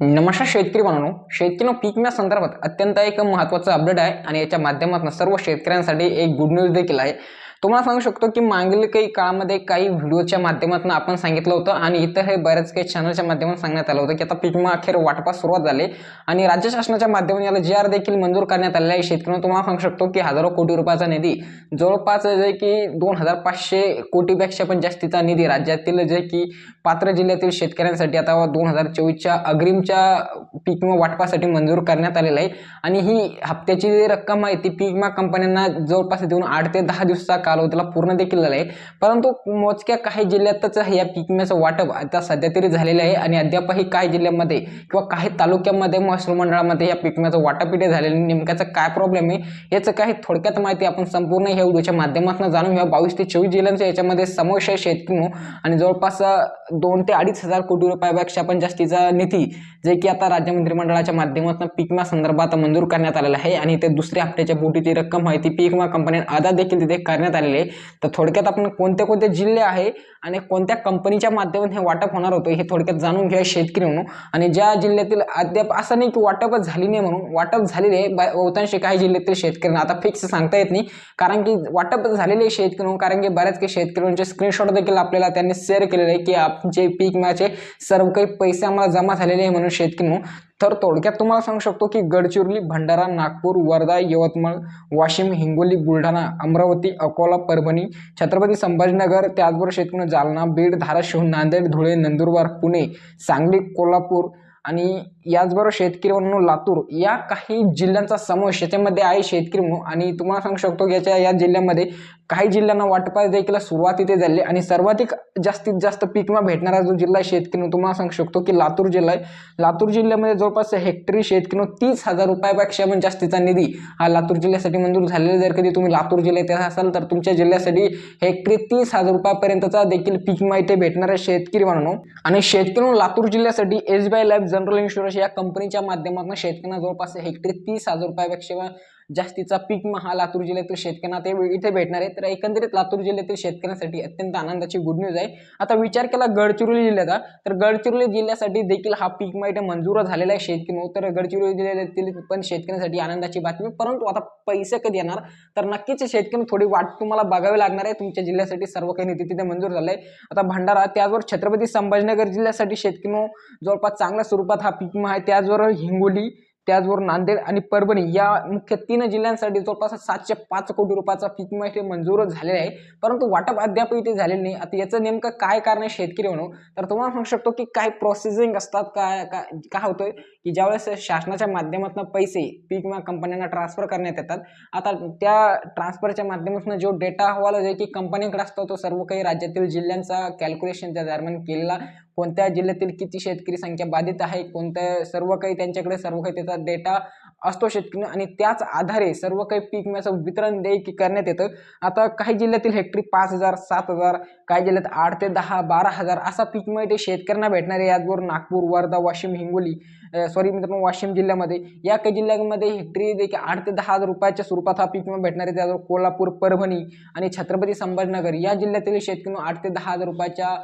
नमस्कार शेतकरी बांधवांनो. शेतकरी पीकम्या संदर्भात अत्यंत एक महत्त्वाचा अपडेट आहे आणि याच्या माध्यमातून सर्व शेतकऱ्यांसाठी एक गुड न्यूज देखील आहे. तुम्हाला सांगू शकतो की मागील काही काळामध्ये काही व्हिडिओच्या माध्यमातून आपण सांगितलं होतं आणि इथं हे बऱ्याच काही चॅनलच्या माध्यमातून सांगण्यात आलं होतं की आता पीकमा अखेर वाटपास सुरुवात झाली आणि राज्य शासनाच्या माध्यमातून याला जी आर देखील मंजूर करण्यात आलेला आहे. शेतकऱ्यांना तुम्हाला सांगू शकतो की हजारो कोटी रुपयाचा निधी जवळपास जे की दोन हजार पाचशे कोटीपेक्षा पण जास्तीचा निधी राज्यातील जे की पात्र जिल्ह्यातील शेतकऱ्यांसाठी आता दोन हजार चोवीसच्या अग्रिमच्या पीक विमा वाटपासाठी मंजूर करण्यात आलेलं आहे. आणि ही हप्त्याची जी रक्कम आहे ती पीक विमा कंपन्यांना जवळपास देऊन आठ ते दहा दिवसाचा कालावधीला पूर्ण देखील झाला आहे परंतु मोजक्या काही जिल्ह्यातच या पीक विम्याचं वाटप आता सध्या तरी झालेलं आहे आणि अद्यापही काही जिल्ह्यामध्ये किंवा काही तालुक्यामध्ये महसूल मंडळामध्ये या पीक विम्याचं वाटप इथे झालेलं आहे. नेमक्याचा काय प्रॉब्लेम आहे याचं काही थोडक्यात माहिती आपण संपूर्ण ह्या व्हिडिओच्या माध्यमातून जाणून घ्या बावीस ते चोवीस जिल्ह्यांचा याच्यामध्ये समावेश आहे शेतकरी आणि जवळपास दोन ते अडीच हजार कोटी रुपयापेक्षा पण जास्तीचा निधी जे की आता राज्य मंत्रिमंडळाच्या माध्यमातून पीक विमा संदर्भात मंजूर करण्यात आलेला आहे. आणि ते दुसऱ्या हप्त्याच्या बोटीची रक्कम आहे. ती पीक विमा कंपन्यांना आदा देखील तिथे करण्यात झालेले आहे तर थोडक्यात आपण कोणते कोणते जिल्हे आहे आणि कोणत्या कंपनीच्या माध्यमातून हे वाटप होणार होतं हे थोडक्यात जाणून घ्या शेतकरी म्हणून. आणि ज्या जिल्ह्यातील अद्याप असं नाही की वाटपच झाली नाही म्हणून वाटप झालेले आहे बा- बहुतांश काही जिल्ह्यातील शेतकऱ्यांना आता फिक्स सांगता येत नाही. कारण की वाटप झालेले आहे शेतकरी कारण की बऱ्याच काही शेतकऱ्यांचे स्क्रीनशॉट देखील आपल्याला त्यांनी शेअर केलेले आहे की आमचे पीक विम्याचे सर्व काही पैसे आम्हाला जमा झालेले आहे म्हणून शेतकरी म्हणून. तर थोडक्यात तुम्हाला सांगू शकतो की गडचिरोली भंडारा नागपूर वर्धा यवतमाळ वाशिम हिंगोली बुलढाणा अमरावती अकोला परभणी छत्रपती संभाजीनगर त्याचबरोबर शेतकरी जालना बीड धाराशिव नांदेड धुळे नंदुरबार पुणे सांगली कोल्हापूर आणि याचबरोबर शेतकरी म्हणून लातूर या काही जिल्ह्यांचा समावेश याच्यामध्ये आहे शेतकरी म्हणून आणि तुम्हाला सांगू शकतो याच्या या जिल्ह्यामध्ये काही जिल्ह्यांना वाटपास देखील सुरुवात इथे झाली आणि सर्वाधिक जास्तीत जास्त पीक भेटणारा जो जिल्हा आहे शेतकरी तुम्हाला सांगू शकतो की लातूर जिल्हा आहे. लातूर जिल्ह्यामध्ये जवळपास हेक्टरी शेतकरी तीस हजार रुपयापेक्षा पण जास्तीचा निधी हा लातूर जिल्ह्यासाठी मंजूर झालेला जर कधी तुम्ही लातूर जिल्ह्यात येत असाल तर तुमच्या जिल्ह्यासाठी हेक्टरी तीस हजार रुपयापर्यंतचा देखील पीक विमा इथे भेटणारा शेतकरी म्हणून आणि शेतकरी लातूर जिल्ह्यासाठी S B I life general insurance या कंपनीच्या माध्यमातून शेतकऱ्यांना जवळपास हेक्टरी तीस हजार रुपयापेक्षा जास्तीचा पीक महा लातूर जिल्ह्यातील शेतकऱ्यांना ते इथे भेटणार आहे तर एकंदरीत लातूर जिल्ह्यातील शेतकऱ्यांसाठी अत्यंत आनंदाची गुड न्यूज आहे. आता विचार केला गडचिरोली जिल्ह्याचा तर गडचिरोली जिल्ह्यासाठी देखील हा पीक माहिती इथे मंजूर झालेला आहे शेतकरी. तर गडचिरोली जिल्ह्यातील पण शेतकऱ्यांसाठी आनंदाची बातमी परंतु आता पैसे कधी येणार? तर नक्कीच शेतकरी थोडी वाट तुम्हाला बघावी लागणार आहे. तुमच्या जिल्ह्यासाठी सर्व काही निधी तिथे मंजूर झालं आहे आता भंडारा त्याचबरोबर छत्रपती संभाजीनगर जिल्ह्यासाठी शेतकरी जवळपास चांगल्या स्वरूपात हा पीक आहे. त्याचबरोबर हिंगोली त्याचबरोबर नांदेड आणि परभणी या मुख्य तीन जिल्ह्यांसाठी जवळपास सातशे पाच कोटी रुपयाचा पीक विमा इथे मंजूर झालेला आहे. परंतु वाटप अद्याप इथे झालेलं नाही. आता याचं नेमकं काय कारण आहे शेतकरी म्हणून? तर तुम्हाला सांगू शकतो की काय प्रोसेसिंग असतात काय काय काय होतंय? की ज्यावेळेस शासनाच्या माध्यमातून पैसे पीक विमा कंपन्यांना ट्रान्सफर करण्यात येतात आता त्या ट्रान्सफरच्या माध्यमातून जो डेटा हवाला जे की कंपनीकडे असतो तो सर्व काही राज्यातील जिल्ह्यांचा कॅल्क्युलेशनच्या दरम्यान केलेला कोणत्या जिल्ह्यातील किती शेतकरी संख्या बाधित आहे कोणत्या सर्व काही त्यांच्याकडे सर्व काही त्याचा डेटा असतो शेतकरी आणि त्याच आधारे सर्व काही पीक विम्याचं वितरण देय करण्यात येतं. आता काही जिल्ह्यातील हेक्टरी पाच हजार सात हजार काही जिल्ह्यात आठ ते दहा बारा हजार असा पीक विमा इथे शेतकऱ्यांना भेटणार आहे. याचबरोबर नागपूर वर्धा वाशिम हिंगोली सॉरी मित्रांनो वाशिम जिल्ह्यामध्ये. या काही जिल्ह्यांमध्ये हेक्टरी देखील आठ ते दहा हजार रुपयाच्या स्वरूपात हा पीक विमा भेटणार आहे. त्याचबरोबर कोल्हापूर परभणी आणि छत्रपती संभाजीनगर या जिल्ह्यातील शेतकरी आठ ते दहा हजार रुपयाच्या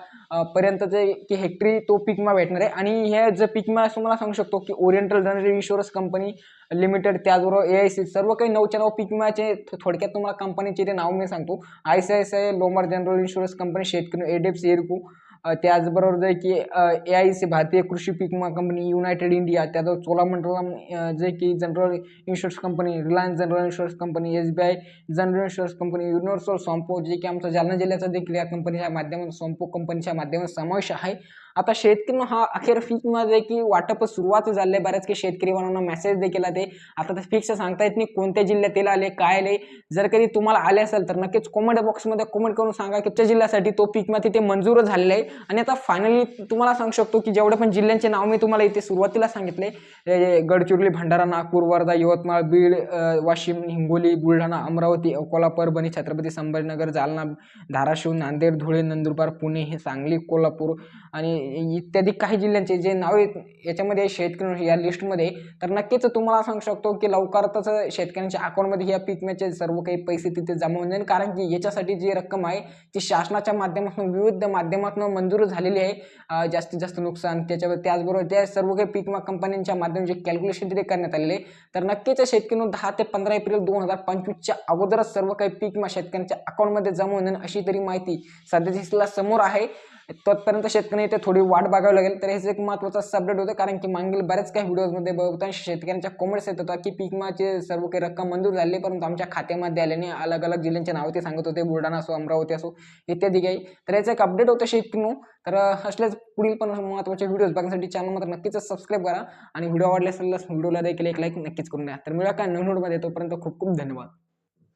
पर्यंतचे की हेक्टरी तो पिकमा भेटणार आहे. आणि हे जे पिकमा असं मला सांगू शकतो की oriental general insurance company limited त्याचबरोबर ए आय सी सर्व काही नऊच्या नऊ पिकमाचे थोडक्यात तुम्हाला कंपनीचे ते नाव मी सांगतो. I C I C I Lombard general insurance company शेतकरी एडेप्स एरकू त्याचबरोबर जे की ए आय सी भारतीय कृषी पीक विमा कंपनी युनायटेड इंडिया त्याचबरोबर चोलामंडलम जे की general insurance company Reliance general insurance company S B I general insurance company universal Sompo जे की आमचा जालना जिल्ह्याचा देखील या कंपनीच्या माध्यमातून सॉम्पो कंपनीच्या माध्यमातून समावेश आहे. आता शेतकरी हा अखेर पीक की वाटप सुरुवात झाले बऱ्याच काही शेतकरी बनवणं मेसेज देखील ते आता तर फिक्स सांगता येत नाही कोणत्या जिल्ह्यातील आले काय आले. जर कधी तुम्हाला आले असेल तर नक्कीच कॉमेंट बॉक्समध्ये कॉमेंट करून सांगा की त्या जिल्ह्यासाठी तो पीक विमा तिथे मंजूर झालेला आहे. आणि आता फायनली तुम्हाला सांगू शकतो की जेवढे पण जिल्ह्यांचे नाव मी तुम्हाला इथे सुरुवातीला सांगितले गडचिरोली भंडारा नागपूर वर्धा यवतमाळ बीड वाशिम हिंगोली बुलढाणा अमरावती अकोला परभणी छत्रपती संभाजीनगर जालना धाराशिव नांदेड धुळे नंदुरबार पुणे हे सांगली कोल्हापूर आणि इत्यादी काही जिल्ह्यांचे जे नावे याच्यामध्ये शेतकरी या लिस्टमध्ये तर नक्कीच तुम्हाला सांगू शकतो की लवकरच शेतकऱ्यांच्या अकाउंटमध्ये या पीक विम्याचे सर्व काही पैसे तिथे जमा होऊन जाईल. कारण की याच्यासाठी जी रक्कम आहे ती शासनाच्या माध्यमातून विविध माध्यमातून मंजूर झालेली आहे. जास्तीत जास्त नुकसान त्याच्यावर त्याचबरोबर त्या सर्व काही पीक विमा कंपन्यांच्या माध्यम जे कॅल्क्युलेशन तिथे करण्यात आलेले आहे, तर नक्कीच शेतकऱ्यांना दहा ते पंधरा एप्रिल दोन हजार पंचवीसच्या अगोदरच सर्व काही पीक विमा शेतकऱ्यांच्या अकाउंटमध्ये जमा होऊन जाईल अशी तरी माहिती सध्या समोर आहे. तोपर्यंत शेतकऱ्यांनी ते थोडी वाट बघावी लागेल. तर हेच एक महत्त्वाचं अपडेट होतं. कारण की मागील बऱ्याच काही व्हिडिओजमध्ये बहुतांश शेतकऱ्यांच्या कॉमेंट्स येत होता की पीक सर्व काही रक्कम मंजूर झाली परंतु आमच्या खात्यामध्ये आल्याने अलग अलग जिल्ह्यांचे नावं ते सांगत होते. बुलढाणा असो अमरावती असो इत्यादी काही. तर याचं एक अपडेट होतं शेतकरी तर असल्याच पुढील पण महत्त्वाचे व्हिडिओज बघण्यासाठी चॅनल मात्र नक्कीच सबस्क्राईब करा. आणि व्हिडिओ आवडले असेल व्हिडिओला देखील एक लाईक नक्कीच करून द्या. तर मिळा काय नवीन व्हिडिओमध्ये तोपर्यंत खूप खूप धन्यवाद.